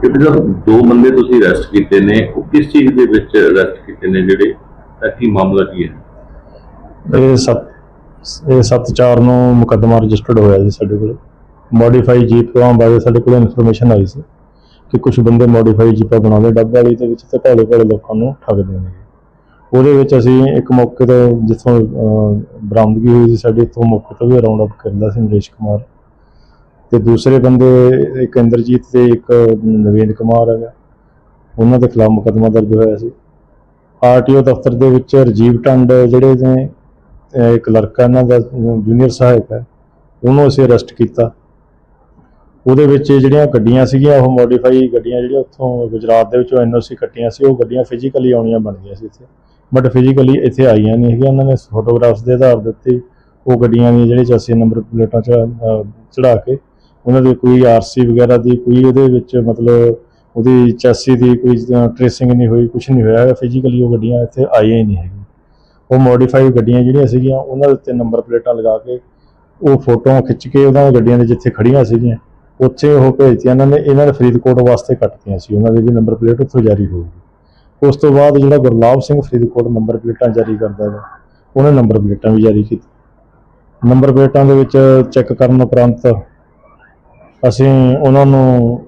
ਕਿ ਜਦੋਂ ਦੋ ਬੰਦੇ ਤੁਸੀਂ ਅਰੈਸਟ ਕੀਤੇ ਨੇ, ਉਹ ਕਿਸ ਚੀਜ਼ ਦੇ ਵਿੱਚ ਅਰੈਸਟ ਕੀਤੇ ਨੇ ਜਿਹੜੇ, ਤਾਂ ਕੀ ਮਾਮਲਾ ਕੀ ਹੈ? ਇਹ ਸੱਤ ਇਹ ਸੱਤ ਚਾਰ ਨੂੰ ਮੁਕੱਦਮਾ ਰਜਿਸਟਰਡ ਹੋਇਆ ਜੀ ਸਾਡੇ ਕੋਲ। ਮੋਡੀਫਾਈ ਜੀਪ ਤੋਂ ਬਾਅਦ ਸਾਡੇ ਕੋਲ ਇਨਫੋਰਮੇਸ਼ਨ ਆਈ ਸੀ ਕਿ ਕੁਝ ਬੰਦੇ ਮੋਡੀਫਾਈ ਜੀਪਾਂ ਬਣਾਉਂਦੇ, ਡੱਬੇ ਵਾਲੀ ਦੇ ਵਿੱਚ ਤੇ ਭੋਲੇ ਭੋਲੇ ਲੋਕਾਂ ਨੂੰ ਠੱਗਦੇ ਨੇ। ਉਹਦੇ ਵਿੱਚ ਅਸੀਂ ਇੱਕ ਮੌਕੇ ਤੋਂ ਜਿੱਥੋਂ ਬਰਾਮਦਗੀ ਹੋਈ ਸੀ, ਸਾਡੇ ਤੋਂ ਮੌਕੇ ਤੋਂ ਵੀ ਰਾਉਂਡ ਅਪ ਕਰਦਾ ਸੀ ਨਰੇਸ਼ ਕੁਮਾਰ। ਤੇ ਦੂਸਰੇ ਬੰਦੇ, ਇੱਕ ਇੰਦਰਜੀਤ ਤੇ ਇੱਕ ਨਵੀਨ ਕੁਮਾਰ ਹੈਗਾ। ਉਹਨਾਂ ਦੇ ਖਿਲਾਫ ਮੁਕੱਦਮਾ ਦਰਜ ਹੋਇਆ ਸੀ। ਆਰਟੀਓ ਦਫ਼ਤਰ ਦੇ ਵਿੱਚ ਰਜੀਵ ਟੰਡ ਜਿਹੜੇ ਨੇ ਅਹ ਇੱਕ ਲੜਕਾ ਇਹਨਾਂ ਦਾ, ਜੂਨੀਅਰ ਸਹਾਇਕ ਹੈ, ਉਹਨੂੰ ਅਸੀਂ ਅਰੈਸਟ ਕੀਤਾ। ਉਹਦੇ ਵਿੱਚ ਜਿਹੜੀਆਂ ਗੱਡੀਆਂ ਸੀਗੀਆਂ, ਉਹ ਮੋਡੀਫਾਈ ਗੱਡੀਆਂ ਜਿਹੜੀਆਂ ਉੱਥੋਂ ਗੁਜਰਾਤ ਦੇ ਵਿੱਚੋਂ ਐਨਓਸੀ ਕੱਟੀਆਂ ਸੀ, ਉਹ ਗੱਡੀਆਂ ਫਿਜ਼ੀਕਲੀ ਆਉਣੀਆਂ ਬਣ ਗਈਆਂ ਸੀ ਇੱਥੇ। ਬਟ ਫਿਜ਼ੀਕਲੀ ਇੱਥੇ ਆਈਆਂ ਨਹੀਂ ਹੈਗੀਆਂ, ਉਹਨਾਂ ਨੇ ਫੋਟੋਗ੍ਰਾਫਸ ਦੇ ਆਧਾਰ ਦਿੱਤੇ ਉਹ ਗੱਡੀਆਂ ਦੀਆਂ ਜਿਹੜੀ ਚਾਸੀ ਨੰਬਰ ਪਲੇਟਾਂ ਚ ਚੜਾ ਕੇ ਉਹਨਾਂ ਦੇ ਕੋਈ ਆਰਸੀ ਵਗੈਰਾ ਦੀ ਕੋਈ ਉਹਦੇ ਵਿੱਚ ਮਤਲਬ ਉਹਦੀ ਚੈਸੀ ਦੀ ਕੋਈ ਟ੍ਰੇਸਿੰਗ ਨਹੀਂ ਹੋਈ ਕੁਝ ਨਹੀਂ ਹੋਇਆ ਫਿਜ਼ੀਕਲੀ ਉਹ ਗੱਡੀਆਂ ਇੱਥੇ ਆਈਆਂ ਹੀ ਨਹੀਂ ਹੈਗੀਆਂ। ਉਹ ਮੋਡੀਫਾਈ ਗੱਡੀਆਂ ਜਿਹੜੀਆਂ ਸੀਗੀਆਂ, ਉਹਨਾਂ ਦੇ ਉੱਤੇ ਨੰਬਰ ਪਲੇਟਾਂ ਲਗਾ ਕੇ ਉਹ ਫੋਟੋਆਂ ਖਿੱਚ ਕੇ ਉਹਨਾਂ ਦੀਆਂ ਗੱਡੀਆਂ ਦੇ ਜਿੱਥੇ ਖੜੀਆਂ ਸੀਗੀਆਂ, ਉੱਥੇ ਉਹ ਭੇਜਤੀਆਂ, ਇਹਨਾਂ ਨੇ ਇਹਨਾਂ ਨੇ ਫਰੀਦਕੋਟ ਵਾਸਤੇ ਕੱਟਤੀਆਂ ਸੀ, ਉਹਨਾਂ ਦੀ ਵੀ ਨੰਬਰ ਪਲੇਟ ਉੱਥੋਂ ਜਾਰੀ ਹੋਊਗੀ ਉਸ ਤੋਂ ਬਾਅਦ ਜਿਹੜਾ ਗੁਰਲਾਬ ਸਿੰਘ ਫਰੀਦਕੋਟ ਨੰਬਰ ਪਲੇਟਾਂ ਜਾਰੀ ਕਰਦਾ ਹੈ ਉਹਨੇ ਨੰਬਰ ਪਲੇਟਾਂ ਵੀ ਜਾਰੀ ਕੀਤੀ ਨੰਬਰ ਪਲੇਟਾਂ ਦੇ ਵਿੱਚ ਚੈੱਕ ਕਰਨ ਉਪਰੰਤ ਅਸੀਂ ਉਹਨਾਂ ਨੂੰ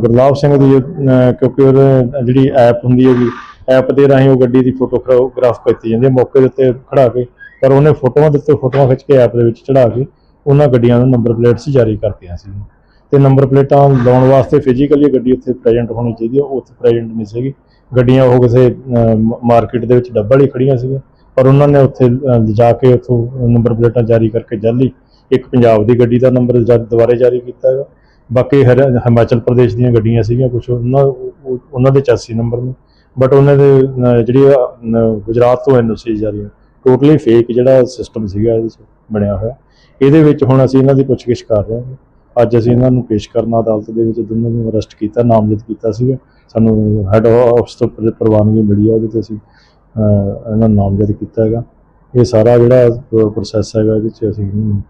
ਗੁਰਲਾਬ ਸਿੰਘ ਦੀ ਕਿਉਂਕਿ ਉਹਦੇ ਜਿਹੜੀ ਐਪ ਹੁੰਦੀ ਹੈ ਜੀ ਐਪ ਦੇ ਰਾਹੀਂ ਉਹ ਗੱਡੀ ਦੀ ਫੋਟੋਗ੍ਰਾਫ ਕੀਤੀ ਜਾਂਦੀ ਹੈ, ਮੌਕੇ ਦੇ ਉੱਤੇ ਖੜਾ ਕੇ, ਪਰ ਉਹਨੇ ਫੋਟੋਆਂ ਦੇ ਉੱਤੇ ਫੋਟੋਆਂ ਖਿੱਚ ਕੇ ਐਪ ਦੇ ਵਿੱਚ ਚੜਾ ਕੇ ਉਹਨਾਂ ਗੱਡੀਆਂ ਨੂੰ ਨੰਬਰ ਪਲੇਟਸ ਜਾਰੀ ਕਰਤੀਆਂ ਸੀ। ਤੇ ਨੰਬਰ ਪਲੇਟਾਂ ਲਾਉਣ ਵਾਸਤੇ ਫਿਜ਼ੀਕਲੀ ਗੱਡੀ ਉੱਥੇ ਪ੍ਰੈਜ਼ੈਂਟ ਹੋਣੀ ਚਾਹੀਦੀ ਹੈ ਉਹ ਉੱਥੇ ਪ੍ਰੈਜ਼ੈਂਟ ਨਹੀਂ ਸੀਗੀ। ਗੱਡੀਆਂ ਉਹ ਕਿਸੇ ਮਾਰਕੀਟ ਦੇ ਵਿੱਚ ਡੱਬਾ ਲਈ ਖੜੀਆਂ ਸੀਗੀਆਂ ਪਰ ਉਹਨਾਂ ਨੇ ਉੱਥੇ ਅਹ, ਲਿਜਾ ਕੇ ਉੱਥੋਂ ਨੰਬਰ ਪਲੇਟਾਂ ਜਾਰੀ ਕਰਕੇ ਜਾਲੀ ਇੱਕ ਪੰਜਾਬ ਦੀ ਗੱਡੀ ਦਾ ਨੰਬਰ ਜਾ- ਦੁਬਾਰੇ ਜਾਰੀ ਕੀਤਾ ਹੈਗਾ। ਬਾਕੀ ਹਰ- ਹਿਮਾਚਲ ਪ੍ਰਦੇਸ਼ ਦੀਆਂ ਗੱਡੀਆਂ ਸੀਗੀਆਂ ਕੁਝ ਉਹਨਾਂ ਉਹਨਾਂ ਦੇ 84 ਨੰਬਰ ਨੇ। ਬਟ ਉਹਨਾਂ ਦੇ ਜਿਹੜੀ ਆ, ਗੁਜਰਾਤ ਤੋਂ ਐਨਓਸੀ ਜਾਰੀ ਟੋਟਲੀ ਫੇਕ ਜਿਹੜਾ ਸਿਸਟਮ ਸੀਗਾ ਇਹਦੇ 'ਚ ਬਣਿਆ ਹੋਇਆ। ਇਹਦੇ ਵਿੱਚ ਹੁਣ ਅਸੀਂ ਇਹਨਾਂ ਦੀ ਪੁੱਛਗਿੱਛ ਕਰ ਰਹੇ ਹਾਂ। ਅੱਜ ਅਸੀਂ ਇਹਨਾਂ ਨੂੰ ਪੇਸ਼ ਕਰਨਾ ਅਦਾਲਤ ਦੇ ਵਿੱਚ ਦੋਨਾਂ ਨੂੰ ਅਰੈਸਟ ਕੀਤਾ ਨਾਮਜ਼ਦ ਕੀਤਾ ਸੀਗਾ। ਸਾਨੂੰ ਹੈੱਡ ਆਫਿਸ ਤੋਂ ਪ੍ਰ- ਪ੍ਰਵਾਨਗੀ ਮਿਲੀ ਹੈ ਉਹਦੇ ਤੇ ਅਸੀਂ ਇਹਨਾਂ ਨੂੰ ਨਾਮਜ਼ਦ ਕੀਤਾ ਹੈਗਾ। ਇਹ ਸਾਰਾ ਜਿਹੜਾ ਪ੍ਰੋਸੈਸ ਹੈਗਾ ਇਹਦੇ 'ਚ ਅਸੀਂ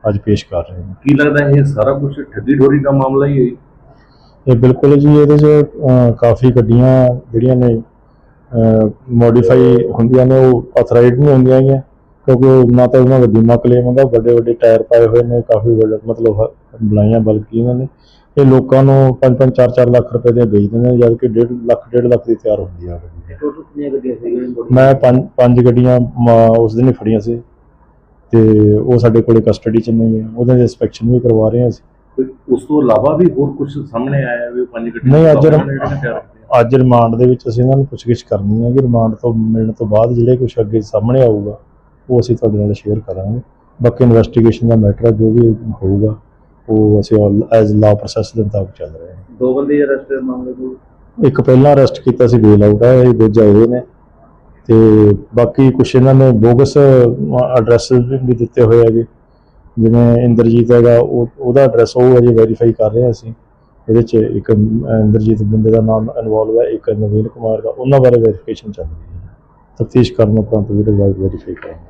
ਅੱਜ ਪੇਸ਼ ਕਰ ਰਹੇ ਹਾਂ। ਕੀ ਲੱਗਦਾ ਇਹ ਸਾਰਾ ਕੁਝ ਠੱਗੀ ਠੋਰੀ ਦਾ ਮਾਮਲਾ ਹੀ ਹੈ ਇਹ ਬਿਲਕੁਲ ਜੀ ਇਹਦੇ 'ਚ ਕਾਫੀ ਗੱਡੀਆਂ ਜਿਹੜੀਆਂ ਨੇ ਮੋਡੀਫਾਈ ਹੁੰਦੀਆਂ ਨੇ ਉਹ ਅਥਰਾਈਡ ਨਹੀਂ ਹੁੰਦੀਆਂ ਹੈਗੀਆਂ। ਕਿਉਂਕਿ ਉਹ ਨਾ ਤਾਂ ਉਹਨਾਂ ਦਾ ਬੀਮਾ ਕਲੇਮ ਹੁੰਦਾ ਵੱਡੇ ਵੱਡੇ ਟਾਇਰ ਪਾਏ ਹੋਏ ਨੇ ਕਾਫੀ ਵੱਡਾ ਮਤਲਬ ਬੁਲਾਈਆਂ ਬਲਕਿ ਇਹਨਾਂ ਨੇ। ਇਹ ਲੋਕਾਂ ਨੂੰ 5-5 4-4 ਲੱਖ ਰੁਪਏ ਦੇ ਵੇਚ ਦਿੰਦੇ ਨੇ ਜਦ ਕਿ 1.5 ਲੱਖ 1.5 ਲੱਖ ਦੀ ਤਿਆਰ ਹੁੰਦੀ ਆ ਗੱਡੀ ਟੋਟਲ ਕਿੰਨੀਆਂ ਗੱਡੀਆਂ ਸੀਗੀਆਂ ਮੈਂ ਪੰਜ ਪੰਜ ਗੱਡੀਆਂ ਉਸ ਦਿਨ ਹੀ ਫੜੀਆਂ ਸੀ। ਤੇ ਉਹ ਸਾਡੇ ਕੋਲੇ ਕਸਟਡੀ 'ਚ ਨਹੀਂ ਹੈ। ਉਹਦੇ ਦੀ ਇਨਸਪੈਕਸ਼ਨ ਵੀ ਕਰਵਾ ਰਹੇ ਹਾਂ ਅਸੀਂ। ਉਸ ਤੋਂ ਇਲਾਵਾ ਵੀ ਹੋਰ ਕੁਝ ਸਾਹਮਣੇ ਆਇਆ ਵੀ ਪੰਜ ਗੱਡੀਆਂ ਨਹੀਂ, ਅੱਜ ਅੱਜ ਰਿਮਾਂਡ ਦੇ ਵਿੱਚ ਅਸੀਂ ਇਹਨਾਂ ਨੂੰ ਪੁੱਛਗਿੱਛ ਕਰਨੀ ਹੈ ਕਿ ਰਿਮਾਂਡ ਤੋਂ ਮਿਲਣ ਤੋਂ ਬਾਅਦ ਜਿਹੜੇ ਕੁਝ ਅੱਗੇ ਸਾਹਮਣੇ ਆਊਗਾ ਉਹ ਅਸੀਂ ਤੁਹਾਡੇ ਨਾਲ ਸ਼ੇਅਰ ਕਰਾਂਗੇ। ਬਾਕੀ ਇਨਵੈਸਟੀਗੇਸ਼ਨ ਦਾ ਮੈਟਰ ਜੋ ਵੀ ਹੋਊਗਾ ਉਹ ਅਸੀਂ ਐਜ਼ ਲਾ ਪ੍ਰੋਸੈਸ ਦੇ ਮੁਤਾਬਕ ਚੱਲ ਰਹੇ ਹਾਂ। ਦੋ ਬੰਦੇ ਅਰੈਸਟ ਮਾਮਲੇ ਨੂੰ ਇੱਕ ਪਹਿਲਾਂ ਅਰੈਸਟ ਕੀਤਾ ਸੀ ਬੇਲ ਆਊਟ ਹੈ ਇਹ ਦੂਜਾ ਇਹ ਨੇ। ਤੇ ਬਾਕੀ ਕੁਝ ਇਹਨਾਂ ਨੇ ਬੋਗਸ ਐਡਰੈਸ ਵੀ ਦਿੱਤੇ ਹੋਏ ਹੈਗੇ। ਜਿਵੇਂ ਇੰਦਰਜੀਤ ਹੈਗਾ ਉਹ ਉਹਦਾ ਐਡਰੈਸ ਉਹ ਅਜੇ ਵੈਰੀਫਾਈ ਕਰ ਰਹੇ ਹਾਂ ਅਸੀਂ। ਇਹਦੇ ਚ ਇੱਕ ਇੰਦਰਜੀਤ ਬੰਦੇ ਦਾ ਨਾਮ ਇਨਵੋਲਵ ਹੈ ਇੱਕ ਨਵੀਨ ਕੁਮਾਰ ਦਾ। ਉਹਨਾਂ ਬਾਰੇ ਵੈਰੀਫਿਕੇਸ਼ਨ ਚੱਲ ਰਹੀ ਹੈ। ਤਫਤੀਸ਼ ਕਰਨ ਉਪਰੰਤ ਵੀ ਵੈਰੀਫਾਈ ਕਰਾਂਗੇ।